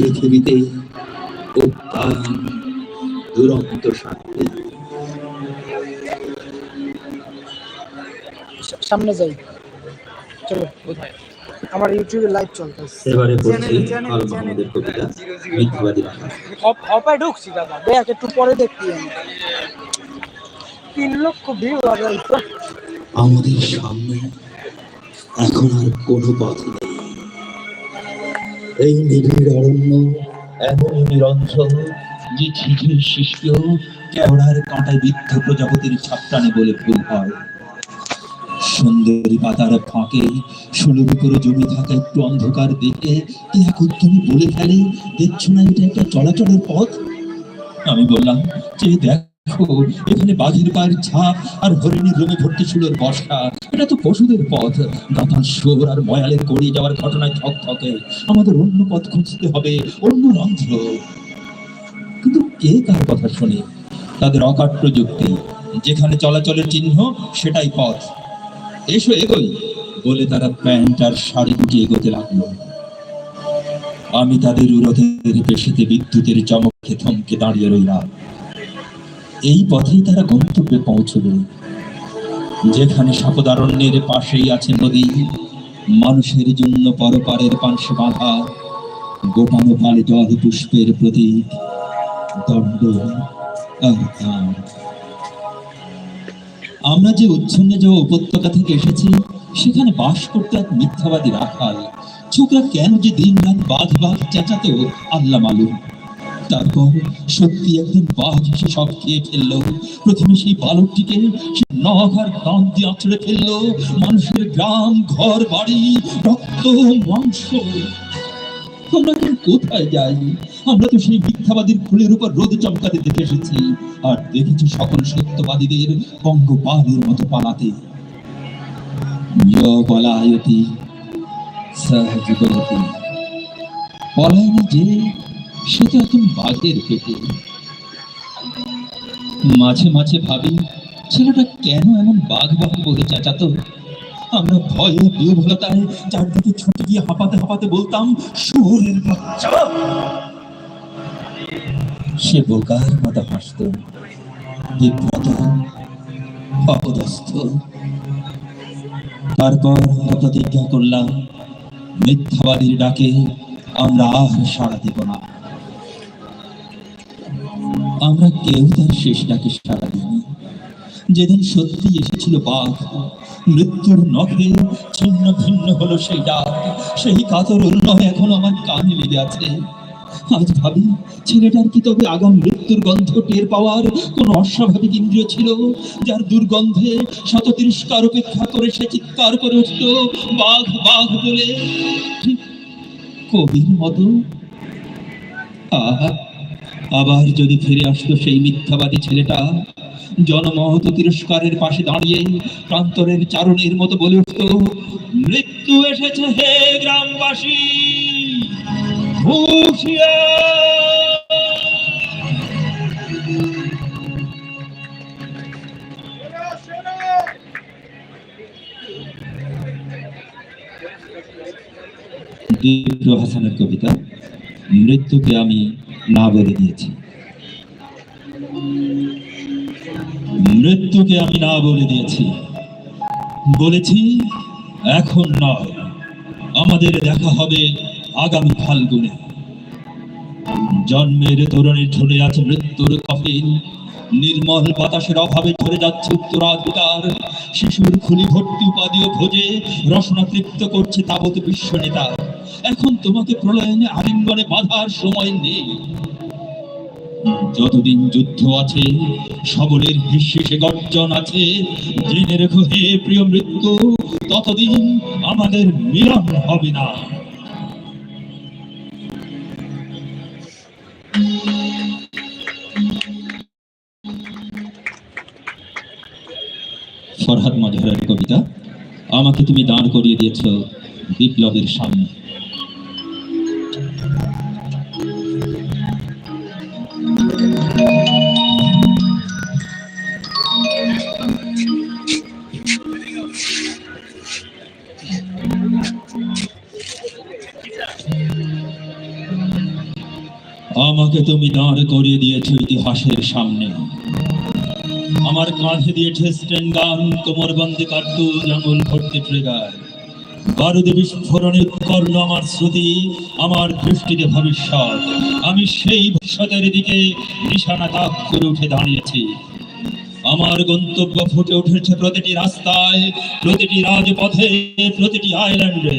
পৃথিবীতে দুরন্ত শান্তি। সামনে যাই। চলো আমার ইউটিউবে লাইভ চলতেছে। এবারে বলছি আল মাহমুদের কবিতা মিথ্যাবাদী অপ- অপায় ঢুকছি দাদা। দেখ একটু পরে দেখি আমি। তিন লক্ষ ভিউ আর আমাদের সামনে এখন আর কোনো পথ নেই। এই নিবিড় অরণ্য এমন নিরঞ্জন যে ঝিঝির শিষ্য কেওড়ার কাঁটায় বৃদ্ধ প্রজাপতির ছাপটানে বলে ভুল হয়। সুন্দরী পাতার ফাঁকে সুলভ করে জমি থাকা একটু অন্ধকার দেখে কে এক উদ্যমী বলে ফেলে, দেখছ না এটা একটা চলাচলের পথ? আমি বললাম, যে দেখো এখানে বাঘের পায়ের ছাপ আর হরিণীর রোমে ভর্তি চুলোর বর্ষা এটা তো পশুদের পথ। গাঁথার শোর আর ময়ালের গড়িয়ে যাওয়ার ঘটনায় থক থকে আমাদের অন্য পথ খুঁজতে হবে, অন্য রন্ধ্র কিন্তু কে কার কথা শোনে? তাদের অকাট প্রযুক্তি যেখানে চলাচলের চিহ্ন, সেটাই পথ। এসো এগোই, বলে তারা প্যান্ট আর শাড়ি গুটিয়ে এগোতে লাগল। আমি তাদের উরোধের পেশিতে বিদ্যুতের চমকে থমকে দাঁড়িয়ে রইলাম। এই পথেই তারা গন্তব্যে পৌঁছবে। যেখানে সাপদারণ্যের পাশেই আছে নদী, মানুষের জন্য পরপারের পাংশে বাঁধা, গোটানো পালে জল পুষ্পের প্রতীক, দণ্ড আমরা যে উচ্ছন্নে যাওয়া উপত্যকা থেকে এসেছি, সেখানে বাস করতে এক মিথ্যাবাদী রাখাল। ছোকরা কেন যে দিন রাত বাঘ বাঘ চেঁচাতো আল্লাহ মালুম। তারপর সত্যি একদিন বাঘ এসে সব খেয়ে ফেলল। প্রথমে সেই বালকটিকে সে দিয়ে আঁচড়ে ফেলল। মানুষের গ্রাম, ঘর, বাড়ি, রক্ত, মাংস। আমরা কোথায় যাই আমরা তো সেই মিথ্যাবাদীর উপর রোদ চমকাতে দেখে এসেছি। আর দেখেছি সকল সত্যবাদীদের পঙ্গপালের মতো পালাতে। পলায়তি পলায়নি যে সে তো এখন বাঘের পেটে মাঝে মাঝে ভাবি, ছেলেটা কেন এমন বাঘ বাঘ বলে চেঁচাতো? আমরা ভয়ে বিহ্বলতায় চারদিকে ছুটে গিয়ে হাঁপাতে হাঁপাতে বলতাম সুরের বাচ্চা! সে বোকার মতো হাসত। বিব্রত, অপদস্থ। তারপর প্রতিজ্ঞা করলাম, মিথ্যাবাদীর ডাকে আমরা আর সাড়া দেব না। আমরা কেউ তার শেষ ডাকে সাড়া দিইনি। যেদিন সত্যি এসেছিল বাঘ, মৃত্যুর নখে ছিন্ন ভিন্ন হলো সেই ডাক, সেই কাতর উন্নয় এখন আমার কানে লেগে আছে। আজ ভাবি, ছেলেটার কি তবে আগাম মৃত্যুর গন্ধ টের পাওয়ার কোন অস্বাভাবিক ইন্দ্রিয় ছিল, যার দুর্গন্ধে শত তিরস্কার উপেক্ষা করে সে চিৎকার করে উঠত বাঘ বাঘ বলে। ঠিক কবির মতো। আহা! আবার যদি ফিরে আসতো সেই মিথ্যাবাদী ছেলেটা, জনমহত তিরস্কারের পাশে দাঁড়িয়ে প্রান্তরের চারণের মতো বলে উঠত মৃত্যু এসেছে হে গ্রামবাসী হাসানের কবিতা, মৃত্যুকে আমি না বলে দিয়েছি। মৃত্যুকে আমি না বলে দিয়েছি। বলেছি, এখন নয়। আমাদের দেখা হবে আগামী ফাল্গুনে। জন্মের তরুণে ঝরে আছে মৃত্যুর কফিন। নির্মল বাতাসের অভাবে ঝরে যাচ্ছে উত্তরাধিকার। শিশুর খুলি ভর্তি উপাধিও ভোজে রসনা তৃপ্ত করছে তাবত বিশ্ব নেতা। এখন তোমাকে প্রলয়নে আলিঙ্গনে বাধার সময় নেই। যতদিন যুদ্ধ আছে, সবলের নিঃশেষে গর্জন আছে। জেনে রেখো হে প্রিয় মৃত্যু, ততদিন আমাদের মিলন হবে না। ফরহাদ মজহরের কবিতা, আমাকে তুমি দাঁড় করিয়ে দিয়েছ বিপ্লবের সামনে। আমাকে তুমি দাঁড় করিয়ে দিয়েছ ইতিহাসের সামনে। আমার কাঁধে দিয়েছে কোমর বন্দে কার্তুজ, আঙুল ভর্তি ট্রিগার। বারুদে বিস্ফোরণে আমার শ্রুতি আমার দৃষ্টিতে ভবিষ্যৎ। আমি সেই ভবিষ্যতের দিকে নিশানা তাক করে উঠে দাঁড়িয়েছি। আমার গন্তব্য ফুটে উঠেছে প্রতিটি রাস্তায়, প্রতিটি রাজপথে, প্রতিটি আইল্যান্ডে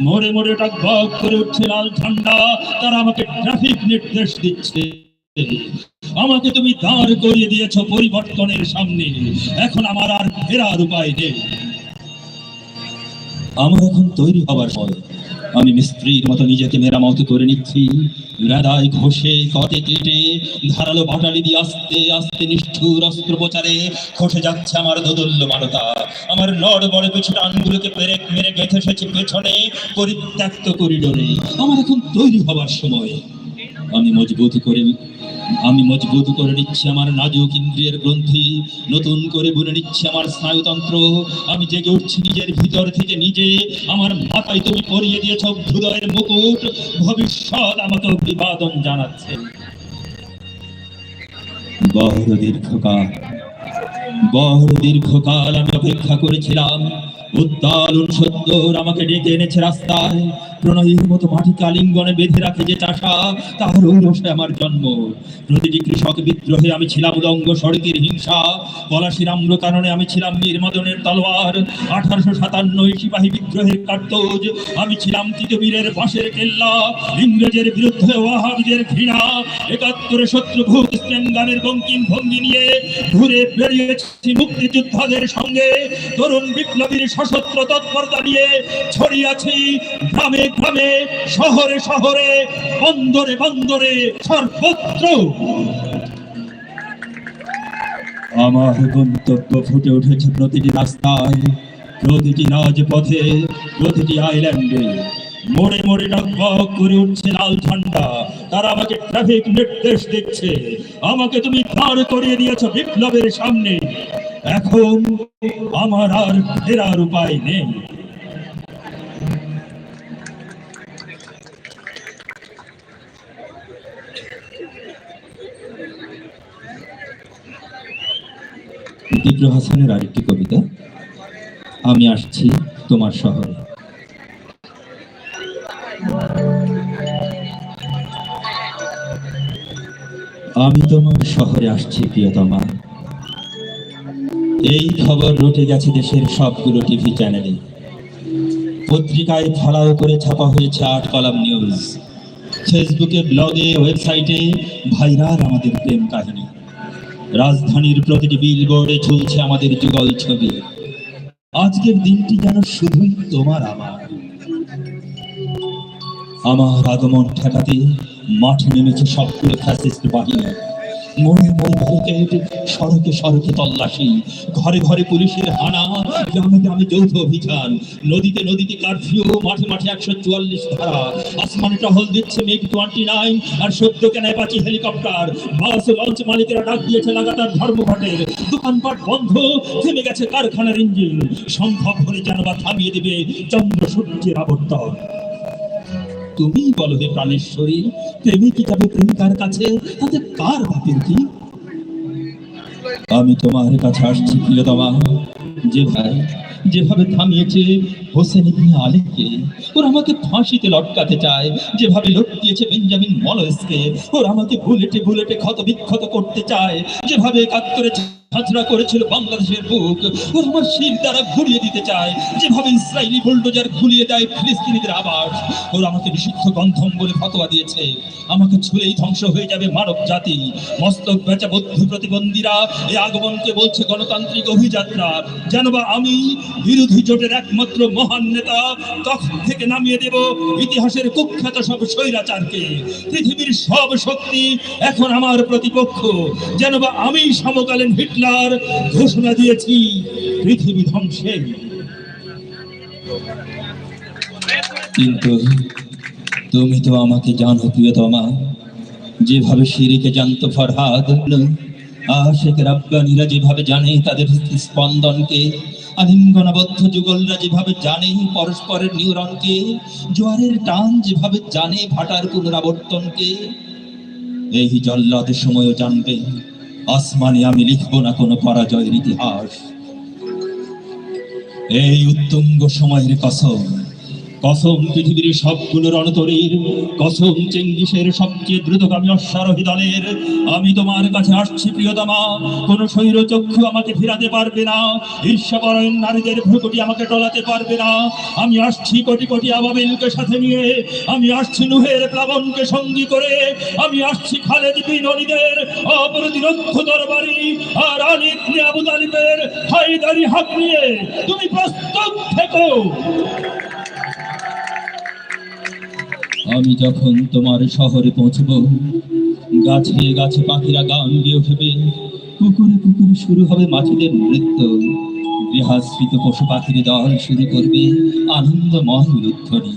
মোড়ে মোড়ে টাক টকবক করে উঠছে লাল ঝান্ডা, তারা আমাকে ট্রাফিক নির্দেশ দিচ্ছে। আমাকে তুমি দাঁড় করিয়ে দিয়েছ পরিবর্তনের সামনে। এখন আমার আর ফেরার উপায় নেই। আমার এখন তৈরি হবার সময়। আমি মিস্ত্রির মতো নিজেকে মেরামত করে নিচ্ছি। হৃদয় ঘষে কটে কেটে, ধারালো বাটালি দিয়ে আস্তে আস্তে নিষ্ঠুর অস্ত্রোপচারে খসে যাচ্ছে আমার দোদল্য মানতা আমার নড় বড় পিছু টানগুলোকে পেরে মেরে গেঁথে এসেছে পেছনে, পরিত্যক্ত করিডোরে। আমার এখন তৈরি হবার সময়। আমি মজবুত করে আমি মজবুত করে নিচ্ছি আমার নাজুক ইন্দ্রিয়ের গ্রন্থি, নতুন করে বুনে নিচ্ছি আমার স্নায়ুতন্ত্র। আমি জেগে উঠছি নিজের ভিতর থেকে নিজে। আমার মাথায় তুমি পরিয়ে দিয়েছ হৃদয়ের মুকুট। ভবিষ্যৎ আমাকে অভিবাদন জানাচ্ছে। বড় দীর্ঘকাল বড় দীর্ঘকাল আমি অপেক্ষা করেছিলাম। উত্তাল সত্তর আমাকে ডেকে এনেছে রাস্তায়। ইংরেজের বিরুদ্ধে ঘৃণা। একাত্তরে শত্রু স্টেনগানের বঙ্কিম ভঙ্গি নিয়ে ঘুরে বেরিয়েছি মুক্তিযোদ্ধাদের সঙ্গে। তরুণ বিপ্লবীর সশস্ত্র তৎপরতা নিয়ে ছড়িয়েছি গ্রামে গ্রামে শহরে শহরে, বন্দরে বন্দরে সর্বত্র। আমার গন্তব্য ফুটে উঠেছে প্রতিটি রাস্তায়, প্রতিটি রাজপথে, প্রতিটি আইল্যান্ডে মোড়ে মোড়ে ডগবগ করে উঠছে লাল ঝান্ডা। তারা আমাকে ট্রাফিক নির্দেশ দিচ্ছে। আমাকে তুমি দাঁড় করিয়ে দিয়েছ বিপ্লবের সামনে। এখন আমার আর ফেরার উপায় নেই। বিপ্লব হাসানের আরেকটি কবিতা। আমি আসছি তোমার শহরে। আমি তোমার শহরে আসছি, প্রিয়তমা। এই খবর রটে গেছে দেশের সবগুলো টিভি চ্যানেলে পত্রিকায় ফলাও করে ছাপা হয়েছে আট কলাম নিউজ ফেসবুকে ব্লগে ওয়েবসাইটে ভাইরাল আমাদের প্রেম কাহিনী। রাজধানীর প্রতিটি বিল বিলবোর্ডে চলছে আমাদের যুগল ছবি। আজকের দিনটি যেন শুধুই তোমার আমার। আমার আগমন ঠেকাতে মাঠে নেমেছে সবগুলো ফ্যাসিস্ট বাহিনী। মনে মনে সড়কে সড়কে তল্লাশি, ঘরে ঘরে পুলিশের হানা যৌথ অভিযান। নদীতে নদীতে কারফিউ মাঠে মাঠে একশো চুয়াল্লিশ ধারা। আসমানে টহল দিচ্ছে মেঘ টোয়েন্টি নাইন আর সদ্য কেনায় পাচ্ছি হেলিকপ্টার। বাস লঞ্চ মালিকেরা ডাক দিয়েছে লাগাতার ধর্মঘটের দোকানপাট বন্ধ, থেমে গেছে কারখানার ইঞ্জিন। সম্ভব হলে যেন বা থামিয়ে দেবে চন্দ্র সূর্যের আবর্তন। তুমি বলো হে প্রাণেশ্বরী প্রেমিক যাবে প্রেমিকার কাছে? তাতে কার বাপের কি? আমি তোমার কাছে আসছি, প্রিয়তমা। যে ভাই যেভাবে থামিয়েছে, হোসেন ইবনে আলীকে, ওরা আমাকে ফাঁসিতে লটকাতে চায়। যেভাবে লটকিয়েছে বেঞ্জামিন মলয়েসকে, ওরা আমাকে বুলেটে বুলেটে ক্ষত বিক্ষত করতে চায়। যেভাবে একাত্তরে হাজরা করেছিল বাংলাদেশের বুক। ও আমার শির দ্বারা ঘুরিয়ে দিতে চায়। যেভাবে ইসরায়েলি বুলডোজার ঘুরিয়ে দেয় ফিলিস্তিনিদের আবাস ওরা আমাকে নিষিদ্ধ গন্ধম বলে ফতোয়া দিয়েছে। আমাকে ছুঁড়েই ধ্বংস হয়ে যাবে মানব জাতি। মস্তক বেচা বৌদ্ধ প্রতিবন্ধীরা এই আগমনকে বলছে গণতান্ত্রিক অভিযাত্রা। যেন বা আমি বিরোধী জোটের একমাত্র মহান নেতা, তখন থেকে নামিয়ে দেব ইতিহাসের কুখ্যাত সব স্বৈরাচারকে। পৃথিবীর সব শক্তি এখন আমার প্রতিপক্ষ। যেন বা আমি সমকালীন হিটলার ঘোষণা দিয়েছি, পৃথিবী ধ্বংসের কিন্তু তুমি তো আমাকে জানো, প্রিয়তমা, যেভাবে শিরিকে জানতো ফরহাদ, আশেখ রাব্বানীরা যেভাবে জানে তাদের স্পন্দনকে, আলিঙ্গনাবদ্ধ যুগলরা যেভাবে জানে পরস্পরের নিউরনকে, জোয়ারের টান যেভাবে জানে ভাটার পুনরাবর্তনকে, এই জল্লাদ সময়ও জানবে আসমানে আমি লিখব না কোনো পরাজয়ের ইতিহাস। এই উত্তুঙ্গ সময়ের কসম কসম পৃথিবীর সবগুলো রণতরীর কসম চেঙ্গিসের সবচেয়ে দ্রুতগামী অশ্বারোহী দলের। আমি তোমার কাছে আসছি, প্রিয়তমা। কোন শৈর চক্ষু আমাকে ফিরাতে পারবে না। ঈর্ষাপরায়ণ নারীদের ভ্রুকুটি আমাকে টলাতে পারবে না। আমি আসছি কোটি কোটি আবাবিলকে সাথে নিয়ে। আমি আসছি নুহের প্লাবনকে সঙ্গী করে। আমি আসছি খালেদ বিন অলিদের অপ্রতিরোধ দরবারি আর আলী ইবনে আবু তালিবের হায়দারি হাত নিয়ে। তুমি প্রস্তুত থেকো। আমি যখন তোমার শহরে পৌঁছব, গাছে গাছে পাখিরা গান দিয়ে উঠবে। পুকুরে পুকুরে শুরু হবে মাছিদের নৃত্য। গৃহাশ্রিত পশু পাখির দল শুরু করবে আনন্দময় উলুধ্বনি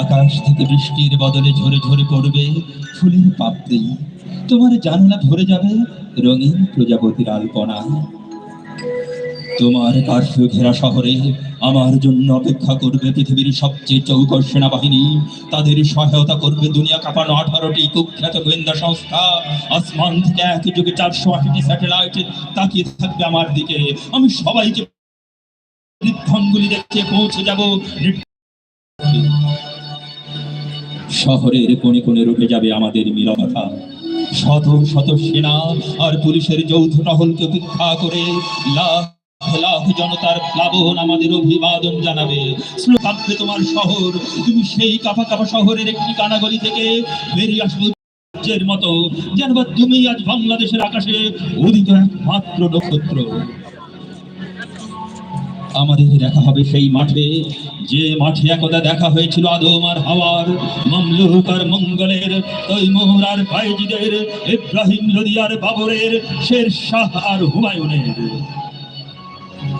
আকাশ থেকে বৃষ্টির বদলে ঝরে ঝরে পড়বে ফুলের পাপড়ি। তোমার জানলা ভরে যাবে রঙিন প্রজাপতির আলপনা। তোমার কারফিউ ঘেরা শহরে আমার জন্য অপেক্ষা করবে পৃথিবীর সবচেয়ে চৌকর সেনাবাহিনী। তাদের সহায়তা করবে দুনিয়া কাঁপানো আঠারোটি কুখ্যাত গোয়েন্দা সংস্থা। আসমান থেকে একই যুগে চারশো আশিটি স্যাটেলাইট তাকিয়ে থাকবে আমার দিকে। আমি সবাইকে বৃদ্ধাঙ্গুলি দেখে পৌঁছে যাব। শহরের কোণে কোণে রুটে যাবে আমাদের নীরবতা শত শত সেনা আর পুলিশের যৌথ টহলকে উপেক্ষা করে লাখ জনতার প্লাবন আমাদের অভিবাদন জানাবে। তোমার শহর। তুমি সেই কাপা কাপা শহরের একটি কানাগলি থেকে বেরিয়ে আসবে মতো। যেন তুমি আজ বাংলাদেশের আকাশে উদিত একমাত্র নক্ষত্র। আমাদের দেখা হবে সেই মাঠে। যে মাঠে একদা দেখা হয়েছিল আদম আর হাওয়ার, মামলুক আর মঙ্গলের তৈমুর আর ইব্রাহিম লোদি বাবরের শের শাহ আর হুমায়ুনের।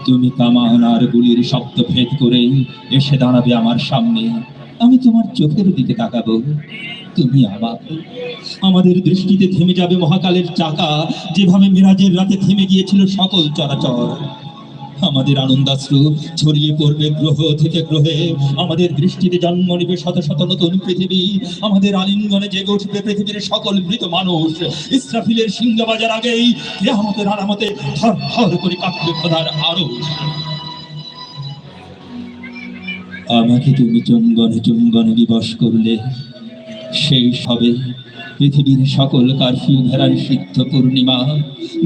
তুমি কামানার গুলির শব্দ ভেদ করে এসে দাঁড়াবে আমার সামনে। আমি তোমার চোখের দিকে তাকাবো। তুমি আবার আমাদের দৃষ্টিতে থেমে যাবে মহাকালের চাকা, যেভাবে মিরাজের রাতে থেমে গিয়েছিল সকল চরাচর। আমাদের আনন্দাশ্রু ছড়িয়ে পড়বে গ্রহ থেকে গ্রহে। আমাদের দৃষ্টিতে জন্ম নিবে শত শত নতুন পৃথিবী। আমাদের আলিঙ্গনে জেগে উঠবে পৃথিবীর সকল মৃত মানুষ। ইসরাফিলের সিংহ বাজার আগেই কেয়ামতের আরামতে থর থর করে কাঁপবে খোদার আরও। আমাকে তুমি চুম্বনে চুম্বনে দিবস করলে। সেই সবে পৃথিবীর সকল কারফিউ ভেড়ার সিদ্ধ পূর্ণিমা।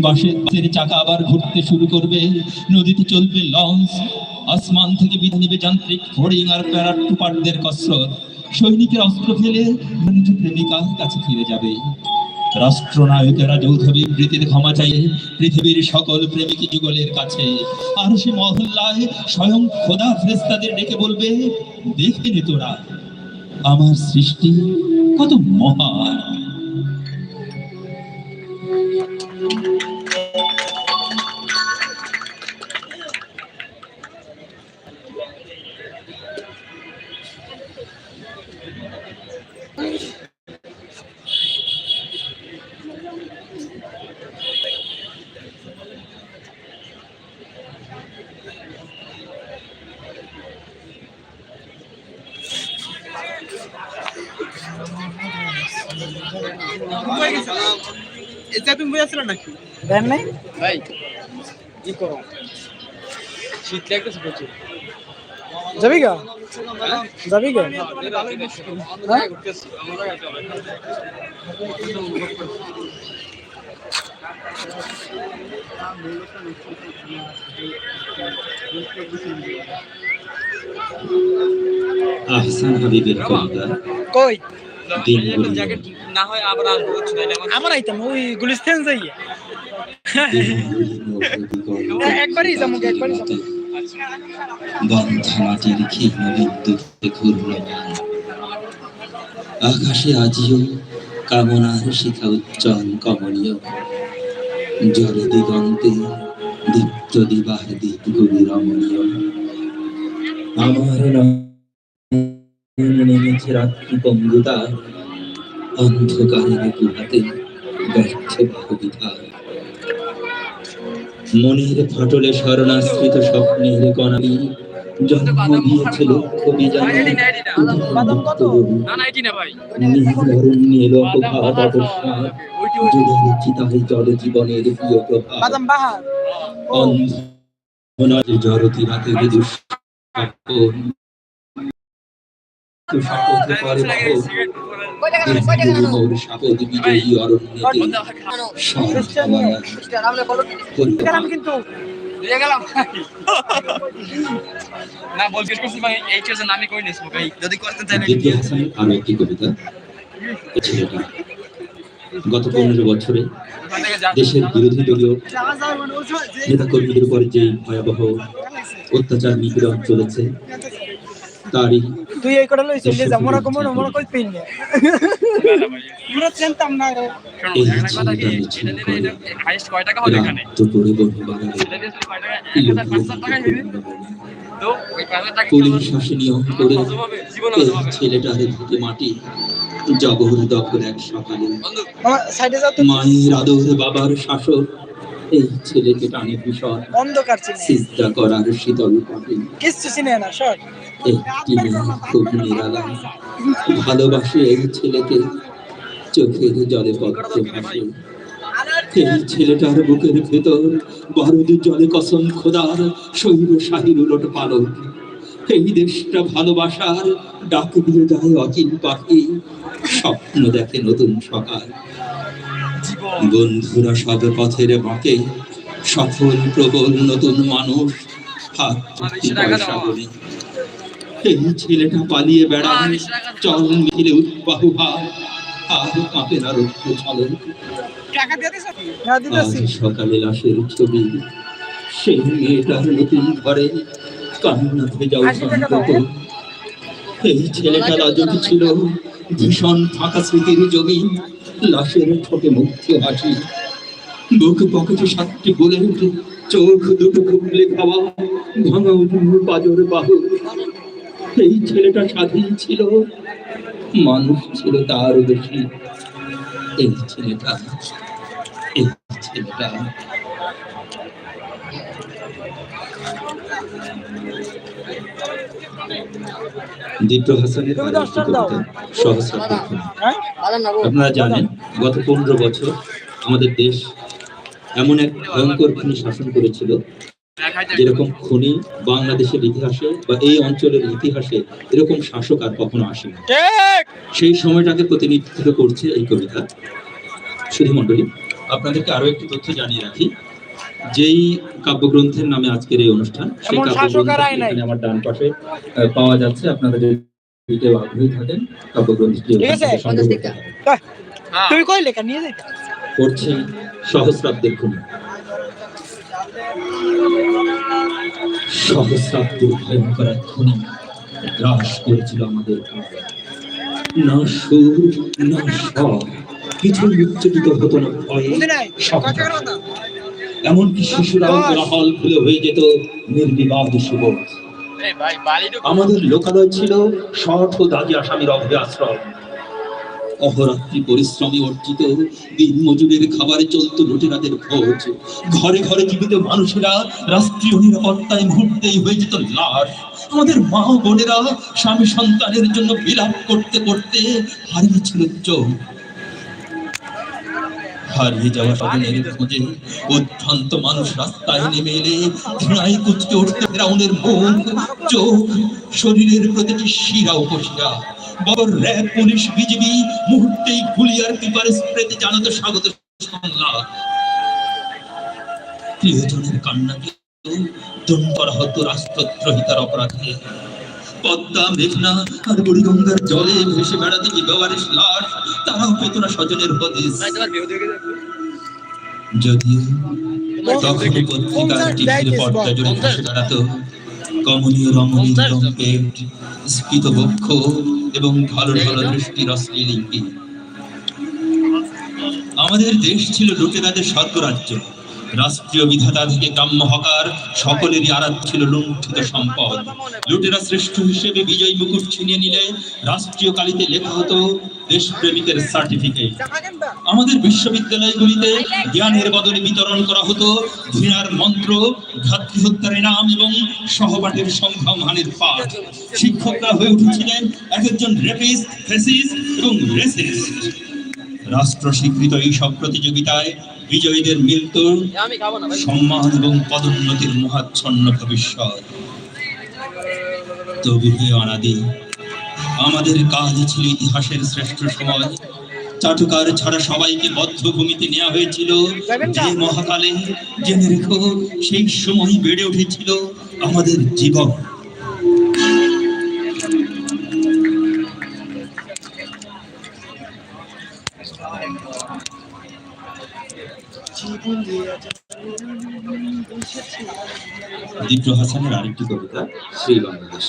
বাসের চাকা আবার ঘুরতে শুরু করবে। নদীতে চলবে লঞ্চ। আসমান থেকে বিধে নিবে যান্ত্রিক ফোর্ডিং আর প্যারাটুপারদের কসরত। সৈনিকের অস্ত্র ফেলে নিজ প্রেমিকার কাছে ফিরে যাবে। রাষ্ট্রনায়কেরা যৌথ বিবৃতির ক্ষমা চাইয়ে পৃথিবীর সকল প্রেমিক যুগলের কাছে। আর সে মহল্লায় স্বয়ং খোদা ফ্রেস্তাদের ডেকে বলবে, দেখে নে তোরা। আমার সৃষ্টি কত মহান। এটা তুমি নাকি? দেন নাই? ভাই কি করো? শীত লাগতেছে প্রচুর যাবি গা? যাবি গা? আহসান হাবিবের কবিতা। কই? হয় আমার আমার আইতাম ওই গুলিস্তান একবারই যাব, একবারই যাব। ক্ষীণ ঘূর্ণমান আকাশে আজিও কামনার শিখা উজ্জ্বল কমনীয়। জলে দিগন্তে দীপ্ত দিবার দ্বীপগুলি রমণীয় আমার নয়নে নেমেছে রাত্রি পঙ্গুতা অন্ধকারের গুহাতে ব্যর্থ কবিতা মনের ফাটলে শরণাশ্রিত স্বপ্নের কণালি জন্ম দিয়েছে লক্ষ বিজানে জল জীবনের প্রিয় প্রভাব জড়তি রাতে বিদুষ কিন্তু দিয়ে গেলাম। না বল শেষ ভাই এই চেয়ে আমি কই নিস ভাই? যদি করতে চাই আরও একটি কবিতা ছেলেটা গত পনেরো বছরে দেশের বিরোধী দলীয় নেতা কর্মীদের উপর যে ভয়াবহ অত্যাচার নিপীড়ন চলেছে তারই। তুই এই কটা লইছিস যে যা মনে কমন কই পিন নে। আমরা চিনতাম না রে। শোনো কথা কি? ছেলেটা এটা মিছিল দিলে এটা হাইস্ট কয় টাকা হবে এখানে? বানালে এটা দিয়ে কয় টাকা? হবে। তো ওই টাকা পুলিশ শাসে নিয়ম করে জীবন হবে ধুতে মাটি দখল এক সকালে। সাইডে যাও তো। মায়ের আদর বাবার শাসক এই ছেলেকে টানে ভীষণ অন্ধকার চিনে সিদ্ধা করার শীতল পাটি কিচ্ছু চিনে না সর একটি মেয়ে খুব নিরালা ভালোবাসে এই ছেলেকে, চোখের জলে পদ্ম ভাসে। এই ছেলেটার বুকের ভেতর জলে কসম খোদার শাহির উলট পালক এই দেশটা ভালোবাসার ডাক দিয়ে যায় অচিন পাখি, স্বপ্ন দেখে নতুন সকাল। বন্ধুরা সব পথের বাঁকে সফল, প্রবল নতুন মানুষ, হাত পয়সা এই ছেলেটা পালিয়ে বেড়ায়। চল মিলে উৎবাহু ভাব আর কাঁপে না রক্ত ছলক টাকা দিয়ে দিছ? না আজ সকালে লাশের ছবি। সেই মেয়েটার নতুন ঘরে। কান্না ভেজাও টাকা এই ছেলেটা রাজকি ছিল। ভীষণ ফাঁকা স্মৃতির জমি। লাশের ঠোঁটে মুক্তি হাসি। বুক পকেটে সাতটি বুলেট চোখ দুটো খুবলে খাওয়া ভাঙা উজু পাজর বাহু এই ছেলেটা স্বাধীন ছিল মানুষ ছিল তার বেশি। এই ছেলেটা এই ছেলেটা। হাসানের। হ্যাঁ? আপনারা জানেন গত পনেরো বছর আমাদের দেশ এমন এক ভয়ঙ্কর খুনি শাসন করেছিল যেরকম খুনি বাংলাদেশের ইতিহাসে বা এই অঞ্চলের ইতিহাসে এরকম শাসক আর কখনো আসেনি। সেই সময়টাকে প্রতিনিধিত্ব করছে এই কবিতা। মন্ডলী আপনাদেরকে আরও একটি তথ্য জানিয়ে রাখি। যেই কাব্যগ্রন্থের নামে আজকের এই অনুষ্ঠান সেই কাব্যগ্রন্থ আমার ডান পাশে পাওয়া যাচ্ছে। আপনারা যদি কেউ আগ্রহী থাকেন কাব্যগ্রন্থটি। হ্যাঁ কই লেখা? নিয়ে সহস্রাব্দের খুনি। এক খুনি গ্রাস করেছিল আমাদের না সুর না স্বর কিছু উচ্চকিত হতো না ভয়ে এমনকি শিশুরাও কোলাহল খুলে হয়ে যেত নির্বিবাদ সুবোধ এই ভাই বালিটা আমাদের লোকালয় ছিল শঠ ও দাগি আসামির অভয় আশ্রম অহরাত্রি পরিশ্রমে অর্জিত দিন মজুরের খাবারে চলতো লুটেরাদের খোঁজ ঘরে ঘরে জীবিত মানুষেরা রাষ্ট্রীয় নিরাপত্তায় মুহূর্তেই হয়ে যেত লাশ। আমাদের মা বোনেরা স্বামী সন্তানের জন্য বিলাপ করতে করতে হারিয়েছিল চোখ। হারিয়ে যাওয়া স্বজনের খোঁজে মানুষ রাস্তায় নেমে এলে ঘৃণায় কুচকে উঠতে ফেরাউনের চোখ, শরীরের প্রতিটি শিরা উপশিরা। বড় র্যাব পুলিশ বিজিবি মুহূর্তেই গুলিয়ার পিপার স্প্রেতে জানাতো স্বাগত সংলাপ। প্রিয়জনের কান্নাকে দম করা হতো রাষ্ট্রদ্রোহিতার অপরাধে। পদ্মা মেঘনা আর বুড়িগঙ্গার জলে ভেসে বেড়াতে বেওয়ারিশ লাশ তারাও পেত না স্বজনের হদিস যদিও তখন পত্রিকার টিভির পর্দা জুড়ে ভেসে বেড়াতো কমনীয় রমণীর লম্পেট স্ফীত বক্ষ এবং ঢল ঢল দৃষ্টির অশ্লীল ইঙ্গিত আমাদের দেশ ছিল লোকেরাদের স্বর্গরাজ্য রাষ্ট্রীয় বিধাতা থেকে গ্রাম্য হকার, সকলেরই আরাত ছিল লুণ্ঠিত সম্পদ। লুটেরা শ্রেষ্ঠ হিসেবে বিজয় মুকুট ছিনিয়ে নিলে রাষ্ট্রীয় কালিতে লেখা হতো দেশপ্রেমিকের সার্টিফিকেট আমাদের বিশ্ববিদ্যালয়গুলিতে জ্ঞানের বদলে বিতরণ করা হতো ঘৃণার মন্ত্র, ভ্রাতৃহত্যার নাম এবং সহপাঠের সংগ্রামহানের পাঠ। শিক্ষকরা হয়ে উঠেছিলেন এক একজন রেপিস্ট ফেসিস এবং রেসিস্ট রাষ্ট্র স্বীকৃত এই সব প্রতিযোগিতায় বিজয়ীদের ভাই। সম্মান এবং পদোন্নতির মহাচ্ছন্ন ভবিষ্যৎ। তবু হে অনাদি আমাদের কাজ ছিল ইতিহাসের শ্রেষ্ঠ সময় চাটুকার ছাড়া সবাইকে বদ্ধভূমিতে নেওয়া হয়েছিল। যে মহাকালে জেনে রেখো সেই সময় বেড়ে উঠেছিল আমাদের জীবন। দীপ্র হাসানের আরেকটি কবিতা শ্রী বাংলাদেশ